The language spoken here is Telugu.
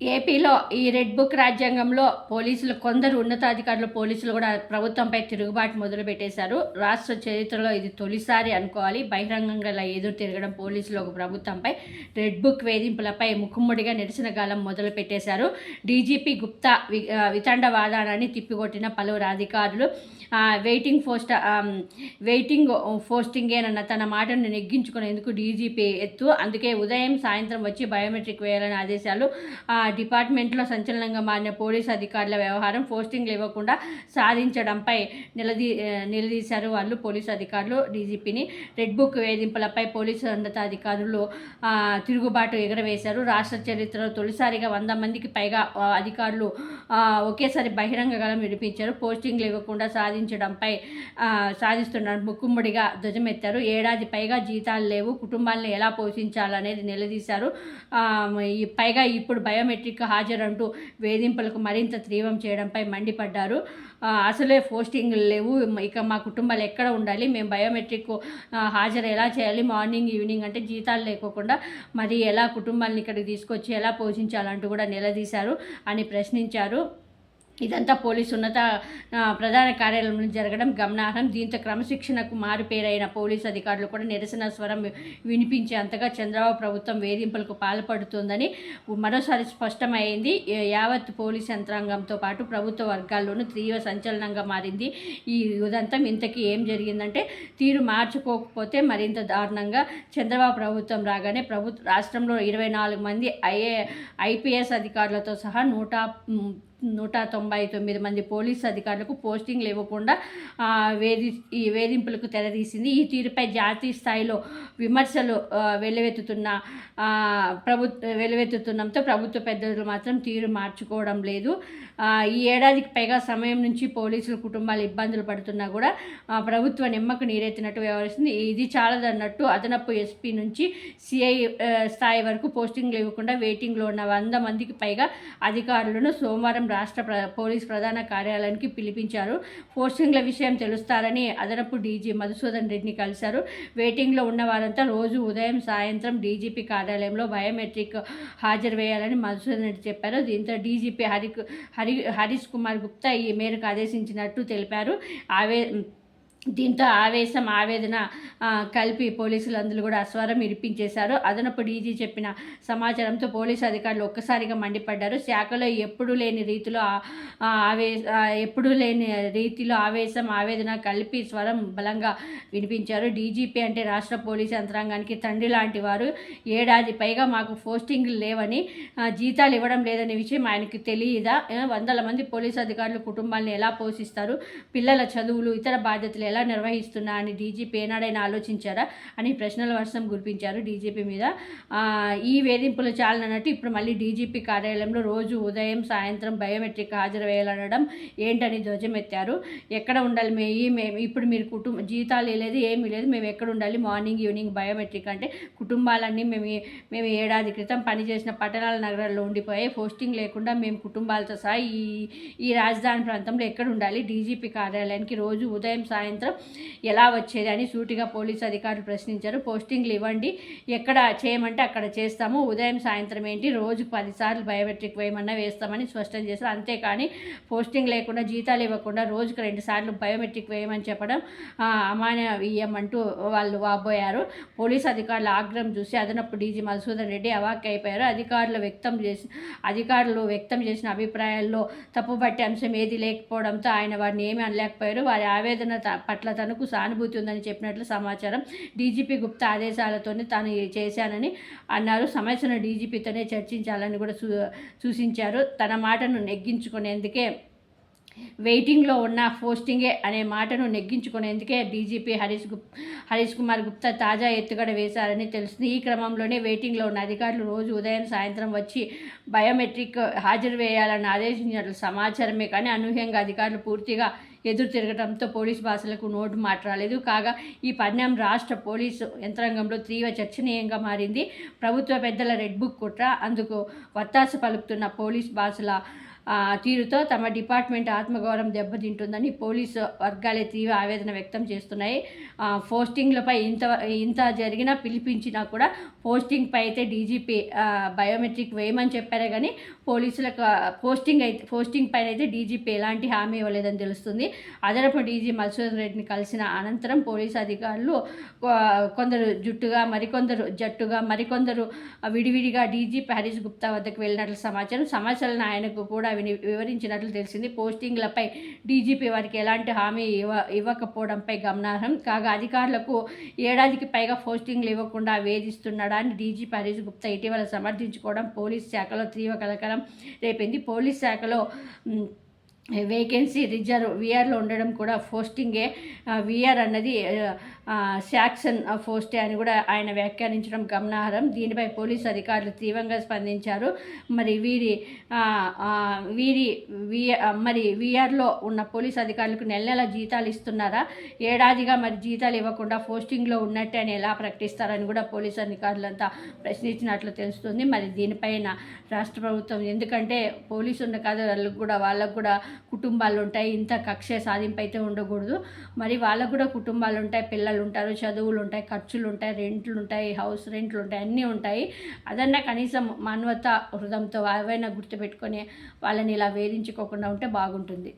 ఏపీలో ఈ రెడ్ బుక్ రాజ్యాంగంలో పోలీసులు కొందరు ఉన్నతాధికారులు పోలీసులు కూడా ప్రభుత్వంపై తిరుగుబాటు మొదలుపెట్టేశారు రాష్ట్ర చరిత్రలో ఇది తొలిసారి అనుకోవాలి. బహిరంగంగా ఎదురు తిరగడం పోలీసులు ఒక ప్రభుత్వంపై రెడ్ బుక్ వేధింపులపై ముఖుమ్మడిగా నిరసన గాలం మొదలు పెట్టేశారు. డీజీపీ గుప్తా వి వితండ వాదానాన్ని తిప్పికొట్టిన పలువురు అధికారులు వెయిటింగ్ పోస్ట్ వెయిటింగ్ పోస్టింగేనన్న తన మాటను నెగ్గించుకునేందుకు డీజీపీ ఎత్తు. అందుకే ఉదయం సాయంత్రం వచ్చి బయోమెట్రిక్ వేయాలని ఆదేశాలు డిపార్ట్మెంట్లో సంచలనంగా మారిన పోలీసు అధికారుల వ్యవహారం పోస్టింగ్లు ఇవ్వకుండా సాధించడంపై నిలదీ నిలదీశారు వాళ్ళు పోలీసు అధికారులు. డీజీపీని రెడ్ బుక్ వేధింపులపై పోలీసు ఉన్నతాధికారులు తిరుగుబాటు ఎగరవేశారు. రాష్ట్ర చరిత్రలో తొలిసారిగా వంద మందికి పైగా అధికారులు ఒకేసారి బహిరంగ గలం వినిపించారు పోస్టింగ్లు ఇవ్వకుండా సాధించడంపై సాధిస్తున్నారు ముక్కుమ్మడిగా ధ్వజమెత్తారు. ఏడాది పైగా జీతాలు లేవు. కుటుంబాలను ఎలా పోషించాలనేది నిలదీశారు. పైగా ఇప్పుడు బయోమెట్రిక్ హాజరంటూ వేధింపులకు మరింత తీవ్రం చేయడంపై మండిపడ్డారు. అసలే పోస్టింగ్లు లేవు. ఇక మా కుటుంబాలు ఎక్కడ ఉండాలి? మేము బయోమెట్రిక్ హాజరు ఎలా చేయాలి? మార్నింగ్ ఈవినింగ్ అంటే జీతాలు లేకోకుండా మరి ఎలా కుటుంబాలను ఇక్కడికి తీసుకొచ్చి ఎలా పోషించాలంటూ కూడా నిలదీశారు అని ప్రశ్నించారు. ఇదంతా పోలీసు ఉన్నత ప్రధాన కార్యాలయంలో జరగడం గమనార్హం. దీంతో క్రమశిక్షణకు మారుపేరైన పోలీసు అధికారులు కూడా నిరసన స్వరం వినిపించే అంతగా చంద్రబాబు ప్రభుత్వం వేధింపులకు పాల్పడుతుందని మరోసారి స్పష్టమైంది. యావత్ పోలీసు యంత్రాంగంతో పాటు ప్రభుత్వ వర్గాల్లోనూ తీవ్ర సంచలనంగా మారింది ఈ ఉదంతం ఇంతకీ ఏం జరిగిందంటే తీరు మార్చుకోకపోతే మరింత దారుణంగా చంద్రబాబు ప్రభుత్వం రాగానే ప్రభుత్వ రాష్ట్రంలో ఇరవై నాలుగు మంది ఐఏ ఐపీఎస్ అధికారులతో సహా నూట నూట తొంభై తొమ్మిది మంది పోలీసు అధికారులకు పోస్టింగ్లు ఇవ్వకుండా వేధి ఈ వేధింపులకు తెరదీసింది ఈ తీరుపై జాతీయ స్థాయిలో విమర్శలు వెల్లువెత్తుతున్న ఆ, ప్రభుత్వ ప్రభుత్వ పెద్దలు మాత్రం తీరు మార్చుకోవడం లేదు. ఈ ఏడాదికి పైగా సమయం నుంచి పోలీసుల కుటుంబాలు ఇబ్బందులు పడుతున్నా కూడా ప్రభుత్వ నిమ్మకు నీరెత్తినట్టు వ్యవహరిస్తుంది. ఇది చాలదన్నట్టు అదనపు ఎస్పీ నుంచి సిఐ స్థాయి వరకు పోస్టింగ్లు ఇవ్వకుండా వెయిటింగ్లో ఉన్న వంద మందికి పైగా అధికారులను సోమవారం రాష్ట్ర ప్ర పోలీస్ ప్రధాన కార్యాలయానికి పిలిపించారు. పోస్టింగ్ల విషయం తెలుస్తారని అదనపు డీజీ మధుసూదన్ రెడ్డిని కలిశారు. వెయిటింగ్లో ఉన్న వారంతా రోజు ఉదయం సాయంత్రం డీజీపీ కార్యాలయంలో బయోమెట్రిక్ హాజరు వేయాలని మధుసూదన్ రెడ్డి చెప్పారు. దీంతో డీజీపీ హరి హరి హరీష్ కుమార్ గుప్తా ఈ మేరకు ఆదేశించినట్టు తెలిపారు. ఆవే దీంతో ఆవేశం ఆవేదన కలిపి పోలీసులు అందరూ కూడా అస్వరం ఇరిపించేశారు అదనపు డీజీ చెప్పిన సమాచారంతో పోలీసు అధికారులు ఒక్కసారిగా మండిపడ్డారు. శాఖలో ఎప్పుడూ లేని రీతిలో ఆవే ఎప్పుడూ లేని రీతిలో ఆవేశం ఆవేదన కలిపి స్వరం బలంగా వినిపించారు. డీజీపీ అంటే రాష్ట్ర పోలీసు యంత్రాంగానికి తండ్రి లాంటి వారు. ఏడాది పైగా మాకు పోస్టింగ్లు లేవని జీతాలు ఇవ్వడం లేదనే విషయం ఆయనకి తెలియదా వందల మంది పోలీసు అధికారులు కుటుంబాలను ఎలా పోషిస్తారు? పిల్లల చదువులు ఇతర బాధ్యతలు ఎలా ఎలా నిర్వహిస్తున్నా అని డీజీపీ ఏనాడైనా ఆలోచించారా అని ప్రశ్నల వర్షం కురిపించారు డీజీపీ మీద. ఈ వేధింపులు చాలనట్టు ఇప్పుడు మళ్ళీ డీజీపీ కార్యాలయంలో రోజు ఉదయం సాయంత్రం బయోమెట్రిక్ హాజరు వేయాలనడం ఏంటని ధ్వజమెత్తారు. ఎక్కడ ఉండాలి మే ఈ మేము ఇప్పుడు మీరు కుటుంబ జీతాలు లేదు ఏమీ లేదు మేము ఎక్కడ ఉండాలి మార్నింగ్ ఈవినింగ్ బయోమెట్రిక్ అంటే కుటుంబాలన్నీ మేము మేము ఏడాది క్రితం పనిచేసిన పట్టణాల నగరాల్లో ఉండిపోయాయి. పోస్టింగ్ లేకుండా మేము కుటుంబాలతో సహా ఈ ఈ రాజధాని ప్రాంతంలో ఎక్కడ ఉండాలి? డీజీపీ కార్యాలయానికి రోజు ఉదయం సాయంత్రం ఎలా వచ్చేది అని సూటిగా పోలీసు అధికారులు ప్రశ్నించారు. పోస్టింగ్లు ఇవ్వండి. ఎక్కడ చేయమంటే అక్కడ చేస్తాము. ఉదయం సాయంత్రం ఏంటి? రోజు పదిసార్లు బయోమెట్రిక్ వేయమన్నా వేస్తామని స్పష్టం చేశారు. అంతేకాని పోస్టింగ్ లేకుండా జీతాలు ఇవ్వకుండా రోజుకు రెండు సార్లు బయోమెట్రిక్ వేయమని చెప్పడం ఆ, అమానవీయం అంటూ వాళ్ళు వాబోయారు పోలీసు అధికారుల ఆగ్రహం చూసి అదనపు డీజీ మధుసూదన్ రెడ్డి అవాక్ అయిపోయారు. అధికారులు వ్యక్తం చేసి అధికారులు వ్యక్తం చేసిన అభిప్రాయాల్లో తప్పుపట్టే అంశం ఏది లేకపోవడంతో ఆయన వారిని ఏమీ అనలేకపోయారు. వారి ఆవేదన పట్ల తనకు సానుభూతి ఉందని చెప్పినట్లు సమాచారం డీజీపీ గుప్తా ఆదేశాలతోనే తాను చేశానని అన్నారు. సమస్యను డీజీపీతోనే చర్చించాలని కూడా సూ సూచించారు. తన మాటను నెగ్గించుకునేందుకే వెయిటింగ్లో ఉన్న పోస్టింగే అనే మాటను నెగ్గించుకునేందుకే డీజీపీ హరీష్ గుప్ హరీష్ కుమార్ గుప్తా తాజా ఎత్తుగడ వేశారని తెలుస్తుంది. ఈ క్రమంలోనే వెయిటింగ్లో ఉన్న అధికారులు రోజు ఉదయం సాయంత్రం వచ్చి బయోమెట్రిక్ హాజరు వేయాలని ఆదేశించినట్లు సమాచారమే కానీ అనూహ్యంగా అధికారులు పూర్తిగా ఎదురు తిరగడంతో పోలీసు భాషలకు నోటు మాట రాలేదు కాగా ఈ పరిణామం రాష్ట్ర పోలీసు యంత్రాంగంలో తీవ్ర చర్చనీయంగా మారింది. ప్రభుత్వ పెద్దల రెడ్ బుక్ కుట్ర అందుకు వత్తాస పలుకుతున్న పోలీస్ భాషల తీరుతో తమ డిపార్ట్మెంట్ ఆత్మగౌరవం దెబ్బతింటుందని పోలీసు వర్గాలే తీవ్ర ఆవేదన వ్యక్తం చేస్తున్నాయి. పోస్టింగ్లపై ఇంత ఇంత జరిగినా పిలిపించినా కూడా పోస్టింగ్పై అయితే డీజీపీ బయోమెట్రిక్ వేయమని చెప్పారే కానీ పోలీసులకు పోస్టింగ్ అయితే పోస్టింగ్ పైన అయితే డీజీపీ ఎలాంటి హామీ ఇవ్వలేదని తెలుస్తుంది. అదనపు డీజీ మధుసూదన్ రెడ్డిని కలిసిన అనంతరం పోలీసు అధికారులు కొందరు జుట్టుగా మరికొందరు జట్టుగా మరికొందరు విడివిడిగా డీజీపీ హరీష్ గుప్తా వద్దకు వెళ్ళినట్లు సమాచారం. సమాచారాన్ని ఆయనకు కూడా విని- వివరించినట్లు తెలిసింది. పోస్టింగ్లపై డీజీపీ వారికి ఎలాంటి హామీ ఇవ్వ ఇవ్వకపోవడంపై గమనార్హం కాగా అధికారులకు ఏడాదికి పైగా పోస్టింగ్లు ఇవ్వకుండా వేధిస్తున్నాడని డీజీపీ హరీష్ గుప్తా ఇటీవల సమర్థించుకోవడం పోలీస్ శాఖలో తీవ్ర కలకలం రేపింది. పోలీస్ శాఖలో వేకెన్సీ రిజర్వ్ విఆర్లో ఉండడం కూడా పోస్టింగే విఆర్ అన్నది శాక్సన్ పోస్టే అని కూడా ఆయన వ్యాఖ్యానించడం గమనార్హం. దీనిపై పోలీసు అధికారులు తీవ్రంగా స్పందించారు. మరి వీరి వీరి వి మరి విఆర్లో ఉన్న పోలీసు అధికారులకు నెల నెల జీతాలు ఇస్తున్నారా? ఏడాదిగా మరి జీతాలు ఇవ్వకుండా పోస్టింగ్లో ఉన్నట్టే అని ఎలా ప్రకటిస్తారని కూడా పోలీసు అధికారులంతా ప్రశ్నించినట్లు తెలుస్తుంది. మరి దీనిపైన రాష్ట్ర ప్రభుత్వం ఎందుకంటే పోలీసు ఉన్న కాదు వాళ్ళకు కూడా వాళ్ళకు కూడా కుటుంబాలు ఉంటాయి ఇంత కక్ష సాధింపు అయితే ఉండకూడదు. మరి వాళ్ళకు కూడా కుటుంబాలు ఉంటాయి పిల్లలు ఉంటారు చదువులు ఉంటాయి ఖర్చులు ఉంటాయి రెంట్లు ఉంటాయి హౌస్ రెంట్లు ఉంటాయి అన్నీ ఉంటాయి. అదన్నా కనీసం మానవత హృదయంతో అవైనా గుర్తుపెట్టుకొని వాళ్ళని ఇలా వేధించుకోకుండా ఉంటే బాగుంటుంది.